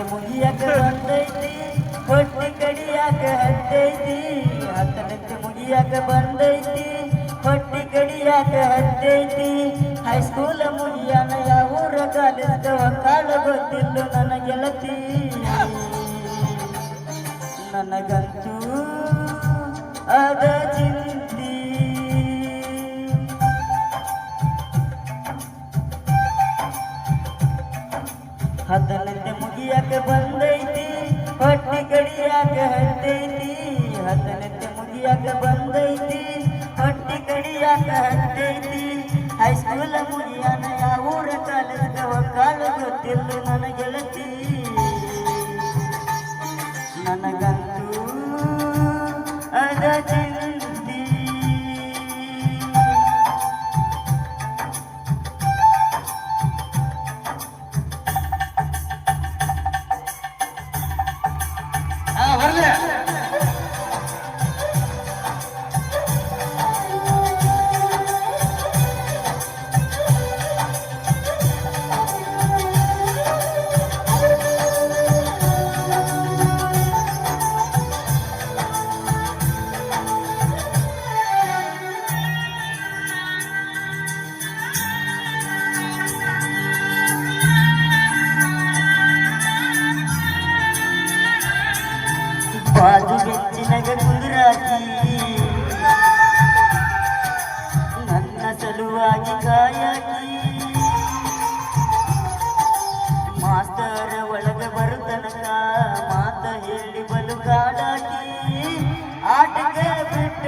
ಹೊಟ್ಟೆ ಮುಗಿಯಾಕ ಬಂದೈತಿ, ಹೊಟ್ಟೆ ಕಡಿಯಾಕ ಹತ್ತೈತಿ, ಹತ್ತನಕ್ಕೆ ಮುಗಿಯಾಕ ಬಂದೈತಿ, ಹೊಟ್ಟೆ ಕಡಿಯಾಕ ಹತ್ತೈತಿ. ಹೈಸ್ಕೂಲ ಮುಗಿಯಾನ ಯಾವೂರ ಕಾಲದ ಕಾಲ ಗೊತ್ತಿಲ್ಲ ನನ್ನ ಗೆಳತಿ ನನಗ ಹತ್ತನಂತೆ ಮುಗಿಯಕ್ಕೆ ಬಂದೈತಿ, ಹೊಟ್ಟಿ ಕಡಿಯಾಕ ಹತ್ತೈತಿ ಹತ್ತನಂತೆ ಮುಗಿಯಾಕೆ ಬಂದೈತಿ, ಹೊಟ್ಟಿ ಕಡಿಯಾಕ ಹತ್ತೈತಿ. ಹೈಸ್ಕೂಲ ಮುಗಿಯಾನ ಯಾವೂರ ಕಾಲೇಜ್ ಕಾಲ ಗೊತ್ತಿಲ್ಲ ನನ್ನ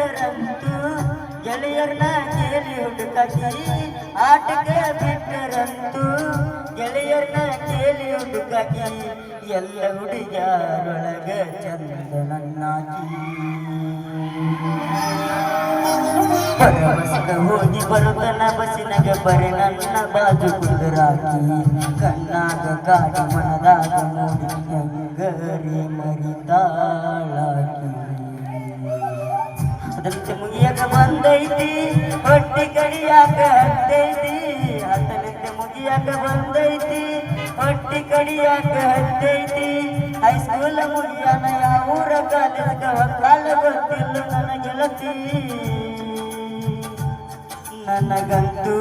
ಬಿಟ್ಟರಂತೂ ಗೆಳೆಯರ್ನ ಕೇಳಿ ಹುಡುಕಿ ಆಟಕ್ಕೆ ಬಿಟ್ಟರಂತೂ ಗೆಳೆಯರ್ನ ಕೇಳಿ ಹುಡುಕಿ ಎಲ್ಲ ಹುಡುಗ್ಯಾರೊಳಗ ಚಂದ ನನ್ನಾಕಿ ಬರಬಸ್ಗ ಹೋಗಿ ಬರುತ್ತನ ಬಸ್ಸಿನಾಗ ಬರೆ ನನ್ನ ಬಾಜು ಕುದುರಾಕಿ. ಕಣ್ಣಾಗ ಕಾಡಿ ಮನದಾಗ ನೋಡಿ ಹೆಂಗರಿ ಮರಿತಾಳಾಕಿ ಅದಂತೆ ಮುಗಿಯಾಕ ಬಂದೈತಿ, ಹೊಟ್ಟಿ ಕಡಿಯಾಕ ಹತ್ತೈತಿ ಹತ್ತನಂತೆ ಮುಗಿಯಾಕ ಬಂದೈತಿ, ಹೊಟ್ಟಿ ಕಡಿಯಾಕ ಹತ್ತೈತಿ. ಹೈಸ್ಕೂಲ ಯಾವ ಊರ ಕಾಲೇಜ್ ಕಾಲ ಗೊತ್ತಿಲ್ಲ ನನ್ನ ನನಗಂತೂ